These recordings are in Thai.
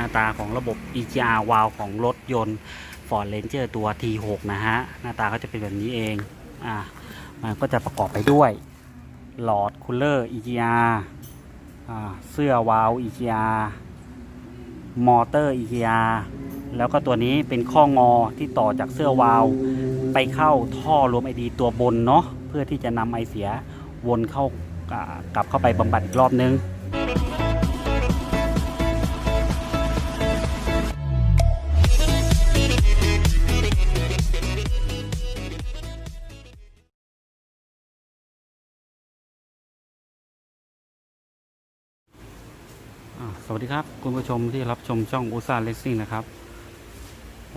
น้าตาของระบบ EGR วาลของรถยนต์ Ford Ranger ตัว T6 นะฮะ หน้าตาก็จะเป็นแบบนี้เอง อ่า มันก็จะประกอบไปด้วยหลอดคูลเลอร์ EGR อ่า เสื้อวาล์ว EGR มอเตอร์ EGR แล้วก็ตัวนี้เป็นข้องอที่ต่อจากเสื้อวาล์วไปเข้าท่อรวมไอดีตัวบนเนาะเพื่อที่จะนำไอเสียวนเข้าอ่ากลับเข้าไปบำบัดอีกรอบนึง วัสดีครับ คุณผู้ชมที่รับชมช่องอุตสาเลสซิ่งนะครับ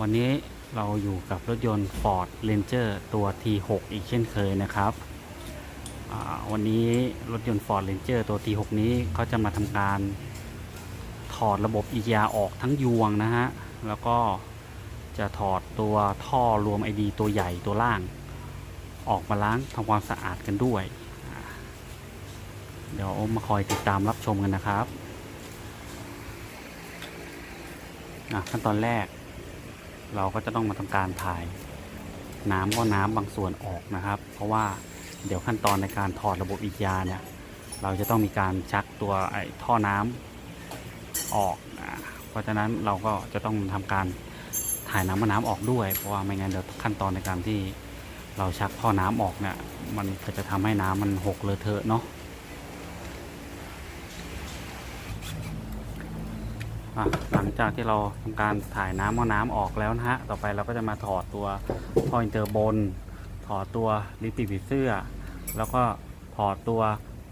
วันนี้เราอยู่กับรถยนต์ Ford Ranger ตัว T6 อีกเช่นเคยนะครับ วันนี้รถยนต์ Ford Ranger ตัว T6 นี้เขาจะมาทำการถอดระบบ EGR ออกทั้งยวงนะฮะ แล้วก็จะถอดตัวท่อรวม ID ตัวใหญ่ตัวล่าง ออกมาล้างทำความสะอาดกันด้วย เดี๋ยวมาคอยติดตามรับชมกันนะครับะขั้นตอนแรก เราก็จะต้องมาทำการถ่าย น้ำก็น้ำบางส่วนออกนะครับ เพราะว่าเดี๋ยวขั้นตอนในการถอดระบบอีกยาเนี่ย เราจะต้องมีการชักตัวไอ้ท่อน้ำออกอะเพราะฉะนั้นเราก็จะต้องทำการถ่ายน้ำกับน้ำออกด้วย เพราะว่าไม่งั้นเดี๋ยวขั้นตอนในการที่เราชักท่อน้ำออกเนี่ย มันก็จะทำให้น้ำมันหกเลอะเทอะเนาะ อะ หลังจากที่เราทำการถ่ายน้ำเอาน้ำออกแล้วนะฮะ ต่อไปเราก็จะมาถอดตัวท่ออินเตอร์บน ถอดตัวลิปปิดผีเสื้อ แล้วก็ถอดตัว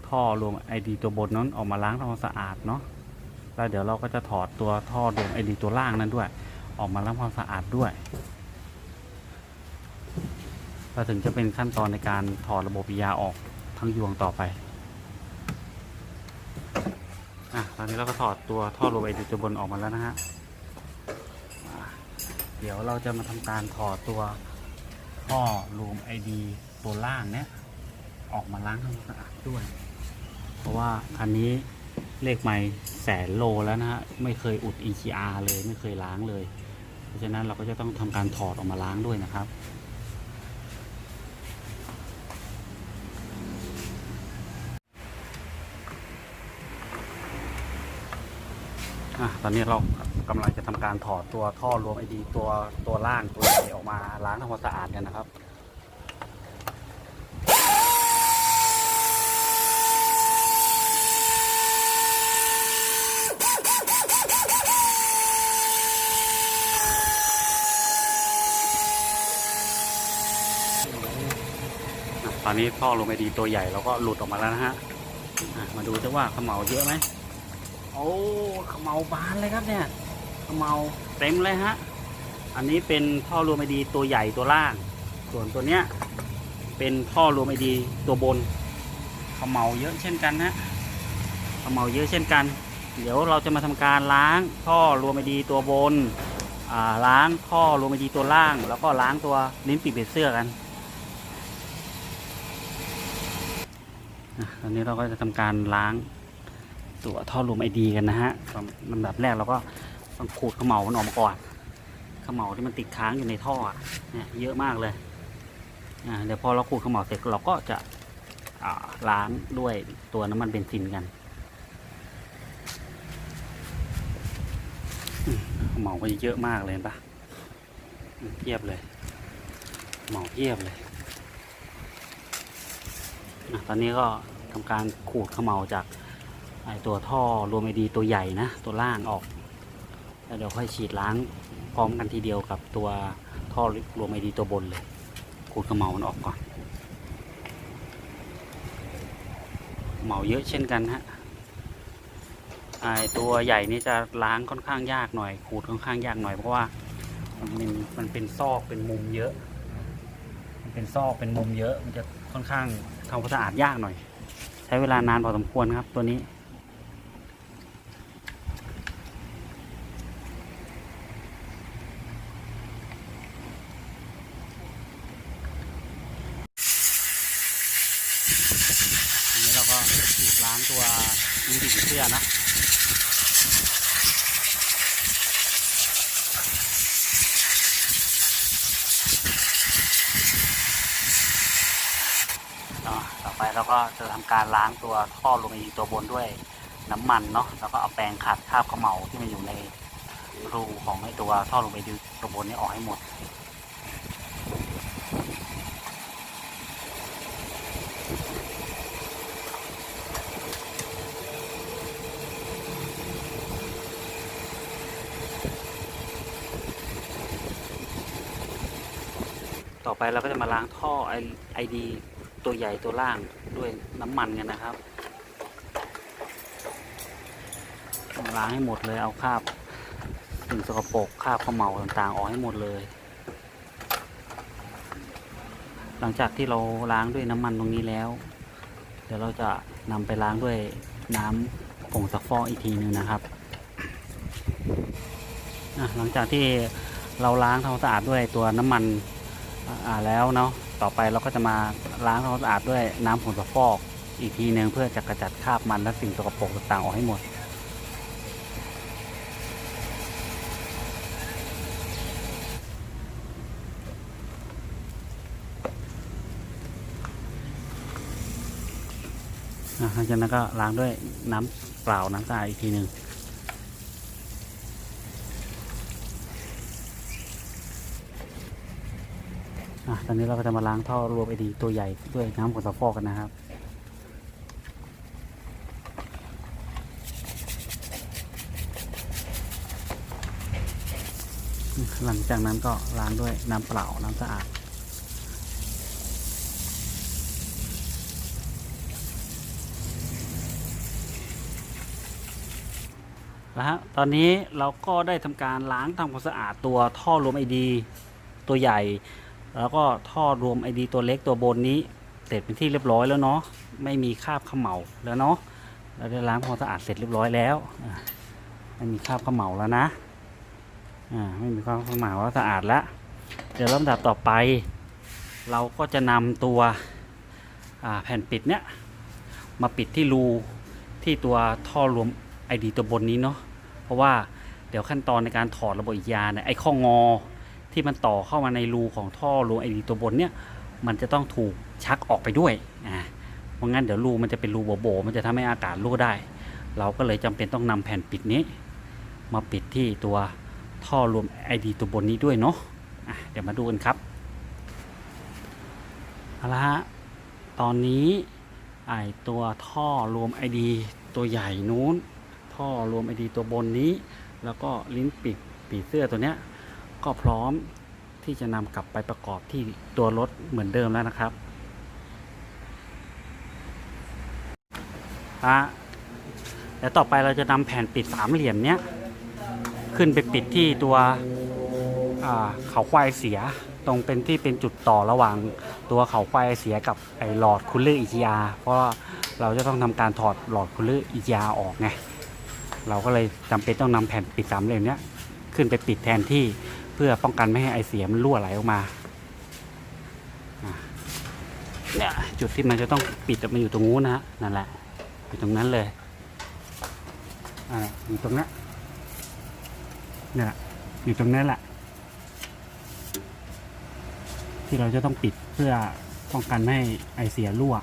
ท่อรวมไอดีตัวบนนั้นออกมาล้างทำความสะอาดเนาะ แล้วเดี๋ยวเราก็จะถอดตัวท่อรวมไอดีตัวล่างนั้นด้วย ออกมาล้างความสะอาดด้วยเราถึงจะเป็นขั้นตอนในการถอดระบบยาออกทั้งยวงต่อไป อนนี้เราก็ถอดตัวท่อรวมไอดีตัวบนออกมาแล้วนะฮะเดี๋ยวเราจะมาทำการถอดตัวท่อรวมไอดีตัวล่างเนี้ยออกมาล้างทำความสะอาดด้วย เพราะว่าคันนี้เลขไม่แสนโลแล้วนะฮะไม่เคยอุด EGR เลยไม่เคยล้างเลย เพราะฉะนั้นเราก็จะต้องทำการถอดออกมาล้างด้วยนะครับ อะตอนนี้เรากำลังจะทำการถอดตัวท่อรวมไอดีตัวตัวล่างตัวใหญ่ออกมาล้างทำความสะอาดกันนะครับตอนนี้ท่อรวมไอดีตัวใหญ่เราก็หลุดออกมาแล้วนะฮะ มาดูจะว่าเขมเหลาเยอะไหม โอ้ขมเหลาบานเลยครับเนี่ยขมเหลาเต็มเลยฮะ อันนี้เป็นท่อรวมไอดีตัวใหญ่ตัวล่าง ส่วนตัวเนี้ยเป็นท่อรวมไอดีตัวบนขมเหลาเยอะเช่นกันนะขมเหลาเยอะเช่นกัน เดี๋ยวเราจะมาทำการล้างท่อรวมไอดีตัวบนล้างท่อรวมไอดีตัวล่าง แล้วก็ล้างตัวลิ้นปีกเบ็ดเสื้อกันอะตอนนี้เราก็จะทำการล้าง ตัวท่อรวมไอดีกันนะฮะลำดับแรกเราก็ต้องขูดขมเหลามันออกมาก่อนขมเหลาที่มันติดค้างอยู่ในท่อเนี่ยเยอะมากเลยเดี๋ยวพอเราขูดขมเหลาเสร็จเราก็จะล้างด้วยตัวน้ำมันเบนซินกันเขมเหลาก็เยอะมากเลยปะเพียบเลยเขมเหลาเพียบเลยตอนนี้ก็ทำการขูดขมเหลาจาก ไอตัวท่อรวมไอดีตัวใหญ่นะ ตัวล่างออกแล้วเดี๋ยวค่อยฉีดล้างพร้อมกันทีเดียวกับตัวท่อรวมไอดีตัวบนเลยขูดเขมเหลามันออกก่อนเขมาเยอะเช่นกันฮะไอตัวใหญ่นี่จะล้างค่อนข้างยากหน่อย ขูดค่อนข้างยากหน่อยเพราะว่ามันเป็นมันเป็นซอกเป็นมุมเยอะ มันเป็นซอกเป็นมุมเยอะ มันจะค่อนข้างทำความสะอาดยากหน่อย ใช้เวลานานพอสมควรครับตัวนี้ ก็ฉีดล้างตัวมีดิดเทียอนะต่อไปเราก็จะทำการล้างตัวท่อลงไปตัวบนด้วยน้ำมันเนาะแล้วก็เอาแปรงขัดคราบขมเหลาที่มันอยู่ในรูของไอตัวท่อลงไปดูตัวบนนี้ออกให้หมด อไปเราก็จะมาล้างท่อไอดีตัวใหญ่ตัวล่างด้วยน้ำมันกันนะครับล้างให้หมดเลยเอาคราบสิ่งสกปรกคราบขมเหลาต่างๆ ออกให้หมดเลย หลังจากที่เราล้างด้วยน้ำมันตรงนี้แล้ว เดี๋ยวเราจะนำไปล้างด้วยน้ำผงซักฟอกอีกทีหนึ่งนะครับหลังจากที่เราล้างทำความสะอาดด้วยตัวน้ำมัน อ่าแล้วเนาะต่อไปเราก็จะมาล้างทำความสะอาดด้วยน้ำผงซักฟอก อีกทีหนึ่งเพื่อจะกระจัดคราบมันและสิ่งสกปรกต่างๆออกให้หมดอะหลังจากนั้นก็ล้างด้วยน้ำเปล่าน้ำสะอาดอีกทีหนึ่ง อะตอนนี้เราก็จะมาล้างท่อรวมไอดีตัวใหญ่ด้วยน้ำผงซักฟอกกันนะครับหลังจากนั้นก็ล้างด้วยน้ำเปล่าน้ำสะอาดแล้วฮะตอนนี้เราก็ได้ทำการล้างทำความสะอาดตัวท่อรวมไอดี ตัวใหญ่ แล้วก็ท่อรวมไอดีตัวเล็กตัวบนนี้ เสร็จเป็นที่เรียบร้อยแล้วเนาะไม่มีคราบเขมเหลาแล้วเนาะเราได้ล้างความสะอาดเสร็จเรียบร้อยแล้วไม่มีคราบเขมเหลาแล้วนะอ่าไม่มีคราบเขมเหลาแล้วสะอาดแล้วเดี๋ยวลำดับต่อไป เราก็จะนำตัวแผ่นปิดเนี้ยมาปิดที่รูที่ตัวท่อรวมไอดีตัวบนนี้เนาะเพราะว่าเดี๋ยวขั้นตอนในการถอดระบบอีกยาเนี่ยไอข้องอ ที่มันต่อเข้ามาในรูของท่อรูไอดีตัวบนเนี่ยมันจะต้องถูกชักออกไปด้วยอ่าเพราะงั้นเดี๋ยวรูมันจะเป็นรูโบๆมันจะทำให้อากาศรั่วได้ เราก็เลยจำเป็นต้องนำแผ่นปิดนี้ มาปิดที่ตัวท่อรวมไอดีตัวบนนี้ด้วยเนาะอะเดี๋ยวมาดูกันครับเอาละฮะตอนนี้ไอตัวท่อรวมไอดีตัวใหญ่นู้น ท่อรวมไอดีตัวบนนี้ แล้วก็ลิ้นปิดปีเสื้อตัวเนี้ย ก็พร้อมที่จะนำกลับไปประกอบที่ตัวรถเหมือนเดิมแล้วนะครับอะแล้วต่อไปเราจะนำแผ่นปิดสามเหลี่ยมเนี้ยขึ้นไปปิดที่ตัวเขาควายเสียตรงเป็นที่เป็นจุดต่อระหว่างตัวเขาควายเสียกับไอ้หลอดคูลเลอร์อีจีอาเพราะเราจะต้องทำการถอดหลอดคูลเลอร์อีจีอาออกไงเราก็เลยจำเป็นต้องนำแผ่นปิดสามเหลี่ยมเนี้ยขึ้นไปปิดแทนที่ เพื่อป้องกันไม่ให้ไอเสียมันรั่วไหลออกมาเนี่ยจุดที่มันจะต้องปิดมันอยู่ตรงนู้นนะฮะนั่นแหละอยู่ตรงนั้นเลยอ่าอยู่ตรงนั้นเนี่ยอยู่ตรงนั้นแหละ ที่เราจะต้องปิดเพื่อป้องกันไม่ให้ไอเสียรั่ว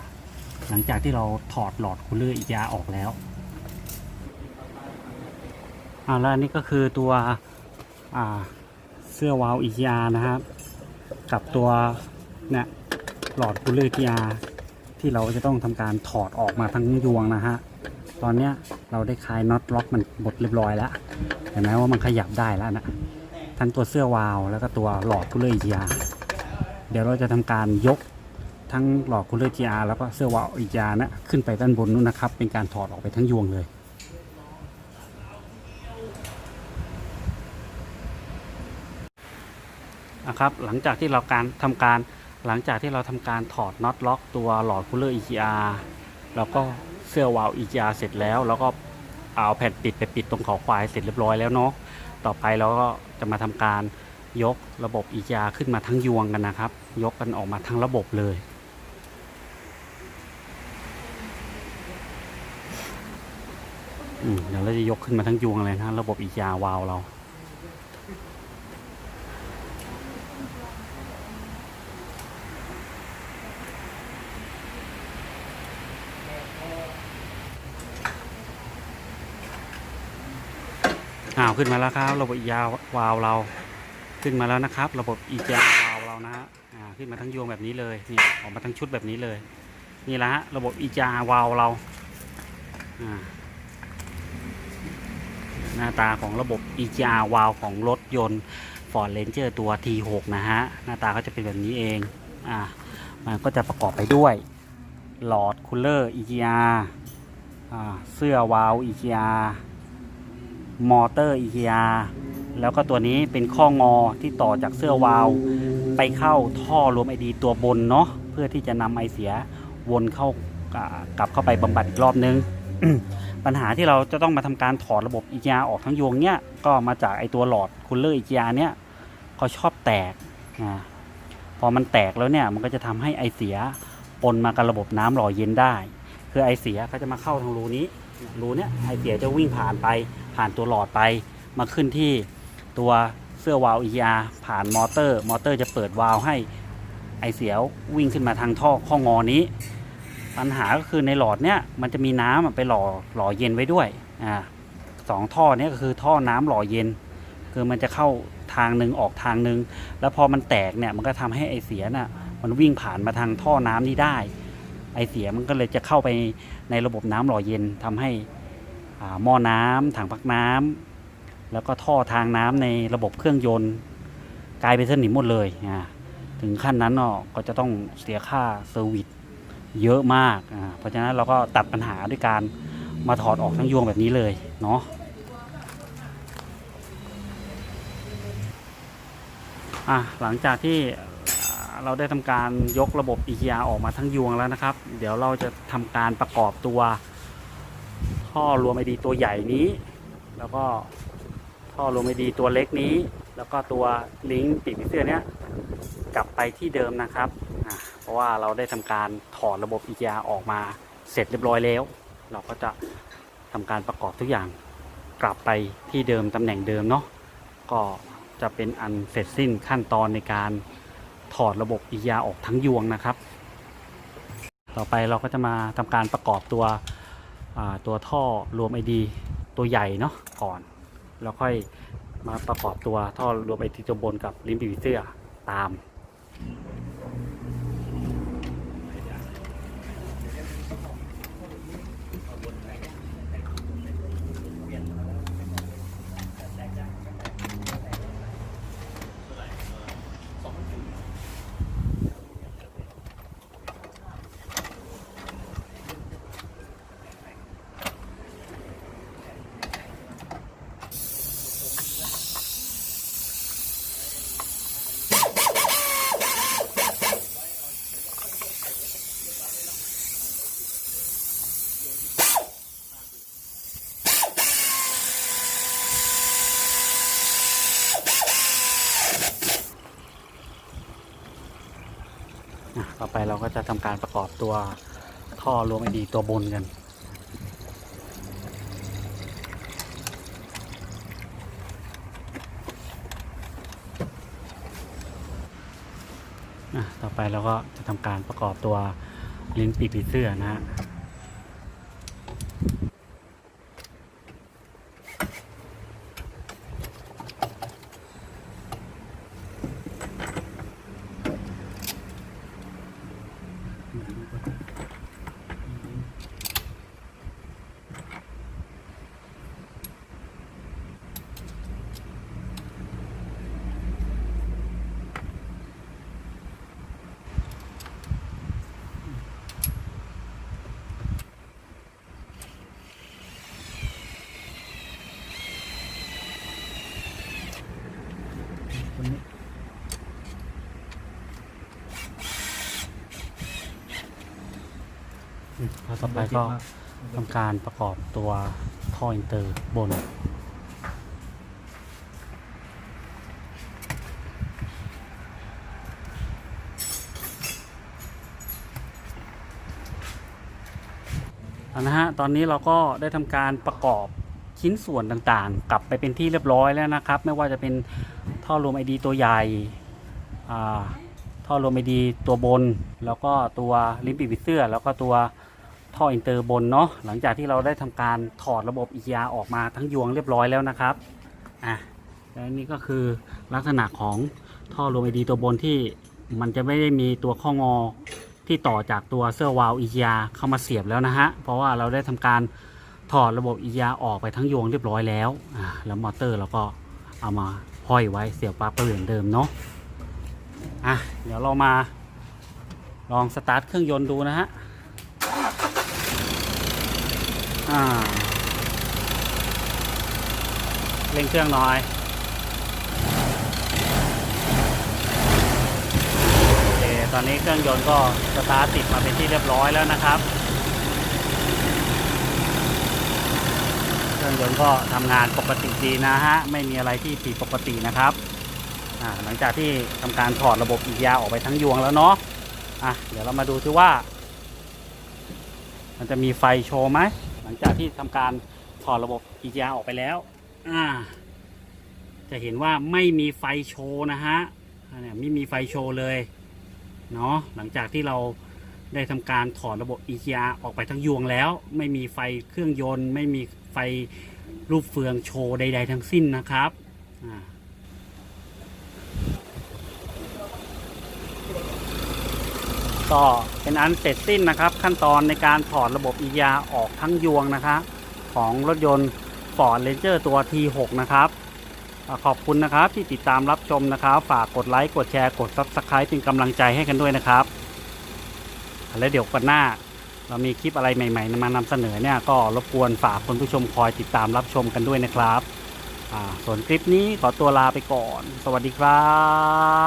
หลังจากที่เราถอดหลอดคูลเลอร์อีกยาออกแล้วอ่าแล้วอันนี้ก็คือตัวอ่า สื้อวาล์ว EGR นะครับ กับตัวเนี่ยหลอดคูลเลอร์ EGR ที่เราจะต้องทำการถอดออกมาทั้งยวงนะฮะ ตอนเนี้ยเราได้คลายน็อตล็อกมันหมดเรียบร้อยแล้ว เห็นไหมว่ามันขยับได้แล้วนะ ทั้งตัวเสื้อวาวแล้วก็ตัวหลอดคูลเลอร์ EGR เดี๋ยวเราจะทำการยกทั้งหลอดคูลเลอร์ EGR แล้วก็เสื้อวาล์ว EGR นะขึ้นไปด้านบนนู้นนะครับ เป็นการถอดออกไปทั้งยวงเลย นะครับหลังจากที่เราการทำการหลังจากที่เราทำการถอดน็อตล็อกตัวหลอดคูลเลอร์ EGR แล้วก็เสื้อวาล์ว EGR เสร็จแล้ว แล้วก็เอาแผ่นปิดไปปิดตรงเขาควายเสร็จเรียบร้อยแล้วเนาะต่อไปเราก็จะมาทำการยกระบบ EGR ขึ้นมาทั้งยวงกันนะครับ ยกกันออกมาทั้งระบบเลยเดี๋ยวเราจะยกขึ้นมาทั้งยวงเลยนะระบบ EGR วาล์วเรา อ้าวขึ้นมาแล้วครับ ระบบอียาวาวเรา ขึ้นมาแล้วนะครับ ระบบอียาวาวเรานะฮะอ่าขึ้นมาทั้งยวงแบบนี้เลยนี่ออกมาทั้งชุดแบบนี้เลย นี่แหละฮะระบบอีจาวาวเราอ่าหน้าตาของระบบอีจาวาวของรถยนต์ Ford Ranger ตัว T6 นะฮะ หน้าตาก็จะเป็นแบบนี้เอง อ่า มันก็จะประกอบไปด้วย หลอดคูลเลอร์ EGR อ่า เสื้อวาว EGR มอเตอร์ EGR แล้วก็ตัวนี้เป็นข้องอที่ต่อจากเสื้อวาล์วไปเข้าท่อรวมไอดีตัวบนเนาะเพื่อที่จะนำไอเสียวนเข้ากลับเข้าไปบำบัดอีกรอบนึง ปัญหาที่เราจะต้องมาทำการถอดระบบ EGR ออกทั้งยวงเนี่ยก็มาจากไอตัวหลอดคูลเลอร์ EGR เนี่ยเขาชอบแตกอ่าพอมันแตกแล้วเนี่ยมันก็จะทำให้ไอเสียปนมากับระบบน้ำหล่อเย็นได้ คือไอเสียเขาจะมาเข้าทางรูนี้ รูเนี้ยไอเสียจะวิ่งผ่านไป ผ่านตัวหลอดไป มาขึ้นที่ตัวเสื้อวาล์ว ER ผ่านมอเตอร์ มอเตอร์จะเปิดวาล์วให้ไอเสียวิ่งขึ้นมาทางท่อข้องอนี้ ปัญหาก็คือในหลอดเนี้ยมันจะมีน้ำไปหล่อหล่อเย็นไว้ด้วยอ่าสองท่อเนี้ยก็คือท่อน้ำหล่อเย็น คือมันจะเข้าทางหนึ่งออกทางหนึ่งแล้วพอมันแตกเนี่ยมันก็ทำให้ไอเสียน่ะมันวิ่งผ่านมาทางท่อน้ำนี้ได้ ไอเสียมันก็เลยจะเข้าไปในระบบน้ำหล่อเย็นทำให้หม้อน้ำถังพักน้ำแล้วก็ท่อทางน้ำในระบบเครื่องยนต์กลายเป็นสนิมหมดเลยถึงขั้นนั้นเนาะก็จะต้องเสียค่าเซอร์วิสเยอะมาก เพราะฉะนั้นเราก็ตัดปัญหาด้วยการมาถอดออกทั้งยวงแบบนี้เลยเนาะหลังจากที่ เราได้ทำการยกระบบ EGR ออกมาทั้งยวงแล้วนะครับ เดี๋ยวเราจะทำการประกอบตัวท่อรวมไอดีตัวใหญ่นี้ แล้วก็ท่อรวมไอดีตัวเล็กนี้ แล้วก็ตัวลิงก์ปีกผีเสื้อเนี้ยกลับไปที่เดิมนะครับ เพราะว่าเราได้ทำการถอดระบบ EGR ออกมาเสร็จเรียบร้อยแล้ว เราก็จะทำการประกอบทุกอย่างกลับไปที่เดิมตำแหน่งเดิมเนาะก็จะเป็นอันเสร็จสิ้นขั้นตอนในการ ถอดระบบอียาออกทั้งยวงนะครับ ต่อไปเราก็จะมาทำการประกอบตัวตัวท่อรวม ID ตัวใหญ่เนาะก่อน แล้วค่อยมาประกอบตัวท่อรวม ID ตัวบนกับลิ้นปีเสื้อตาม อะ ต่อไปเราก็จะทำการประกอบตัวท่อรวมไอดีตัวบนกันต่อไปเราก็จะทำการประกอบตัวลิ้นปีกผีเสื้อนะฮะ อืมแล้วต่อไปก็ทำการประกอบตัวท่ออินเตอร์บนเอานะฮะ ตอนนี้เราก็ได้ทำการประกอบชิ้นส่วนต่างๆ กลับไปเป็นที่เรียบร้อยแล้วนะครับ ไม่ว่าจะเป็น ท่อรวมไอดีตัวใหญ่ท่อรวมไอดีตัวบน แล้วก็ตัวลิ้นปีกผีเสื้อ แล้วก็ตัวท่ออินเตอร์บนเนาะหลังจากที่เราได้ทำการถอดระบบ EGR ออกมาทั้งยวงเรียบร้อยแล้วนะครับอะและนี่ก็คือลักษณะของท่อรวมไอดีตัวบนที่มันจะไม่ได้มีตัวข้องอที่ต่อจากตัวเสื้อวาล์วอียาเข้ามาเสียบแล้วนะฮะเพราะว่าเราได้ทำการถอดระบบอียาออกไปทั้งยวงเรียบร้อยแล้วอ่าแล้วมอเตอร์เราก็เอามา ห้อยไว้เสียบปลั๊กก็เหมือนเดิมเนาะอะเดี๋ยวเรามาลองสตาร์ทเครื่องยนต์ดูนะฮะอ่าเร่งเครื่องหน่อย โอเค ตอนนี้เครื่องยนต์ก็สตาร์ทติดมาเป็นที่เรียบร้อยแล้วนะครับ เครื่องยนต์ก็ทำงานปกติดีนะฮะ ไม่มีอะไรที่ผิดปกตินะครับหลังจากที่ทำการถอดระบบอีกยาออกไปทั้งยวงแล้วเนาะอะเดี๋ยวเรามาดูซิว่า มันจะมีไฟโชว์ไหมหลังจากที่ทำการถอดระบบอีกยาออกไปแล้ว อ่า จะเห็นว่าไม่มีไฟโชว์นะฮะเนี่ยไม่มีไฟโชว์เลยเนาะหลังจากที่เราได้ทำการถอดระบบ EGR ออกไปทั้งยวงแล้ว ไม่มีไฟเครื่องยนต์ ไม่มี ไฟรูปเฟืองโชว์ใด ๆ ทั้งสิ้นนะครับอ่าก็เป็นอันเสร็จสิ้นนะครับ ขั้นตอนในการถอดระบบ EGR ออกทั้งยวงนะคะของรถยนต์ Ford Ranger ตัว T6 นะครับ ขอบคุณนะครับที่ติดตามรับชมนะครับ ฝากกดไลค์ กดแชร์ กด Subscribe เป็นกำลังใจให้กันด้วยนะครับ แล้วเดี๋ยวกันหน้า เรามีคลิปอะไรใหม่ๆมานำเสนอเนี่ยก็รบกวนฝากคุณผู้ชมคอยติดตามรับชมกันด้วยนะครับส่วนคลิปนี้ขอตัวลาไปก่อน สวัสดีครั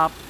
บ